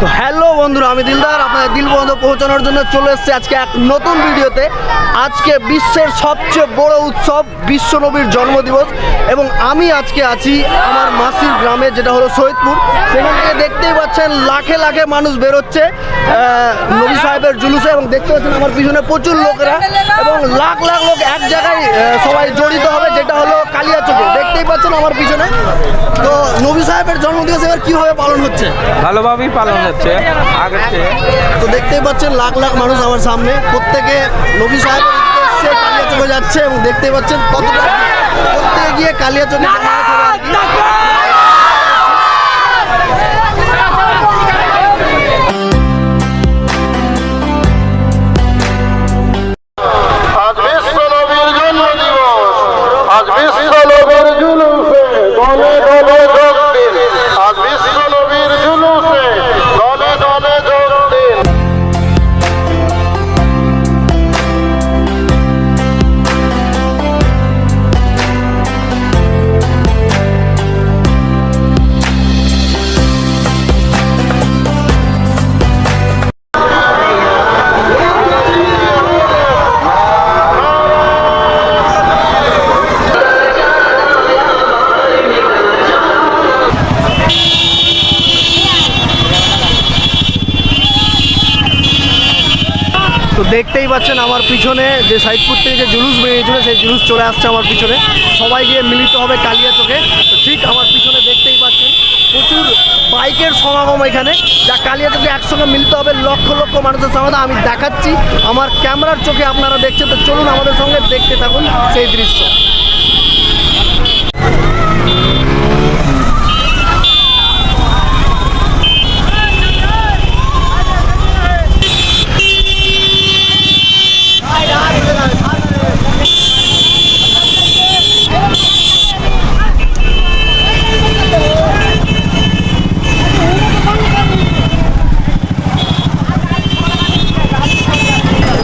তো হ্যালো বন্ধুরা, আমি দিলদার, আপনাদের দিল পর্যন্ত পৌঁছানোর জন্য চলে এসেছি আজকে এক নতুন ভিডিওতে। আজকে বিশ্বের সবচেয়ে বড় উৎসব বিশ্বনবীর জন্মদিবস এবং আমি আজকে আছি আমার মাসির গ্রামে, যেটা হলো সৈয়দপুর। সেখান থেকে দেখতেই পাচ্ছেন, লাখে লাখে মানুষ বেরোচ্ছে নবী সাহেবের জুলুসে এবং দেখতে পাচ্ছেন আমার পিছনে প্রচুর লোকেরা এবং লাখ লাখ লোক এক জায়গায় সবাই জড়িত হবে, যেটা হলো কালিয়াচকে দেখতেই পাচ্ছেন আমার পিছনে। তো নবী সাহেবের জন্মদিবস এবার কীভাবে পালন হচ্ছে? ভালোভাবেই পালন হচ্ছে আগের চেয়ে। তো দেখতেই পাচ্ছেন লাখ লাখ মানুষ আমার সামনে। প্রত্যেকে নবী সাহেব উদ্দেশ্যে কালিয়া চলে যাচ্ছে এবং দেখতেই পাচ্ছেন কতটা প্রত্যেকে গিয়ে কালিয়া পিছনে যে সাইদপুর থেকে যে জুলুস বেরিয়েছিল, সেই জুলুস চলে আসছে আমার পিছনে। সবাই গিয়ে মিলিত হবে কালিয়া চোখে। ঠিক আমার পিছনে দেখতেই পাচ্ছেন, প্রচুর বাইকের সমাগম এখানে। যা কালিয়া চোখে একসঙ্গে মিলিত হবে লক্ষ লক্ষ মানুষের সমাগম। আমি দেখাচ্ছি, আমার ক্যামেরার চোখে আপনারা দেখছেন। তো চলুন আমাদের সঙ্গে দেখতে থাকুন সেই দৃশ্য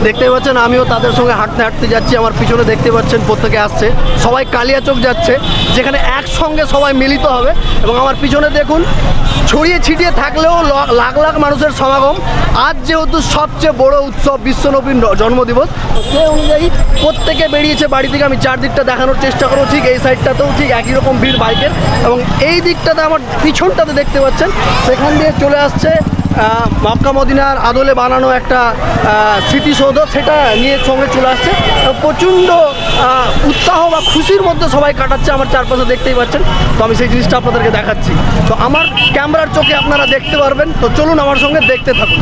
দেখতে পাচ্ছেন আমিও তাদের সঙ্গে হাঁটতে হাঁটতে যাচ্ছি, আমার পিছনে দেখতে পাচ্ছেন, প্রত্যেকে আসছে। সবাই কালিয়াচক যাচ্ছে, যেখানে একসঙ্গে সবাই মিলিত হবে। এবং আমার পিছনে দেখুন, ছড়িয়ে ছিটিয়ে থাকলেও লাখ লাখ মানুষের সমাগম। আজ যেহেতু সবচেয়ে বড় উৎসব বিশ্বনবীর ন- জন্মদিবস সেই অনুযায়ী প্রত্যেকে বেরিয়েছে বাড়ি থেকে। আমি চারদিকটা দেখানোর চেষ্টা করব, ঠিক এই সাইডটাতেও ঠিক একই রকম ভিড় বাইকের। এবং এই দিকটাতে আমার পিছনটাতে দেখতে পাচ্ছেন, সেখান দিয়ে চলে আসছে মক্কা মদিনার আদলে বানানো একটা স্মৃতিসৌধ, সেটা নিয়ে সঙ্গে চলে আসছে। প্রচণ্ড উৎসাহ বা খুশির মধ্যে সবাই কাটাচ্ছে, আমার চারপাশে দেখতেই পাচ্ছেন। তো আমি সেই জিনিসটা আপনাদেরকে দেখাচ্ছি। তো আমার ক্যামেরার চোখে আপনারা দেখতে পারবেন। তো চলুন আমার সঙ্গে দেখতে থাকুন।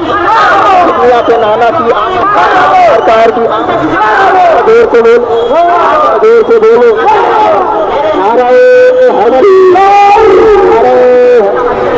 दुनिया पे नाना की सरकार की आमद देर को बोलो। देर को बोलो। नारायण हरे। नारायण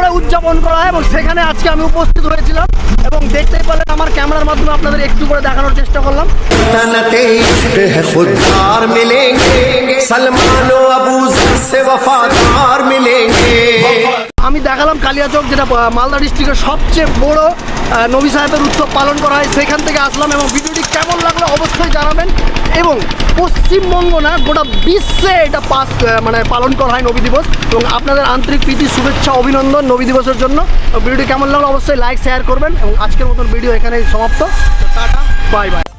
করে উদযাপন করা হয় এবং সেখানে আজকে আমি উপস্থিত হয়েছিলাম এবং দেখতেই পারলেন আমার ক্যামেরার মাধ্যমে আপনাদের একটু করে দেখানোর চেষ্টা করলাম। সলমান আমি দেখালাম কালিয়াচক যেটা মালদা ডিস্ট্রিক্টের সবচেয়ে বড় নবী সাহেবের উৎসব পালন করা হয়। সেখান থেকে আসলাম এবং ভিডিওটি কেমন লাগল অবশ্যই জানাবেন। এবং পশ্চিমবঙ্গ না, গোটা বিশ্বে এটা পাস মানে পালন করা হয় নবী দিবস। এবং আপনাদের আন্তরিক প্রীতি, শুভেচ্ছা, অভিনন্দন নবী দিবসের জন্য। ভিডিওটি কেমন লাগল অবশ্যই লাইক শেয়ার করবেন। এবং আজকের মতন ভিডিও এখানেই সমাপ্ত। Tata bye bye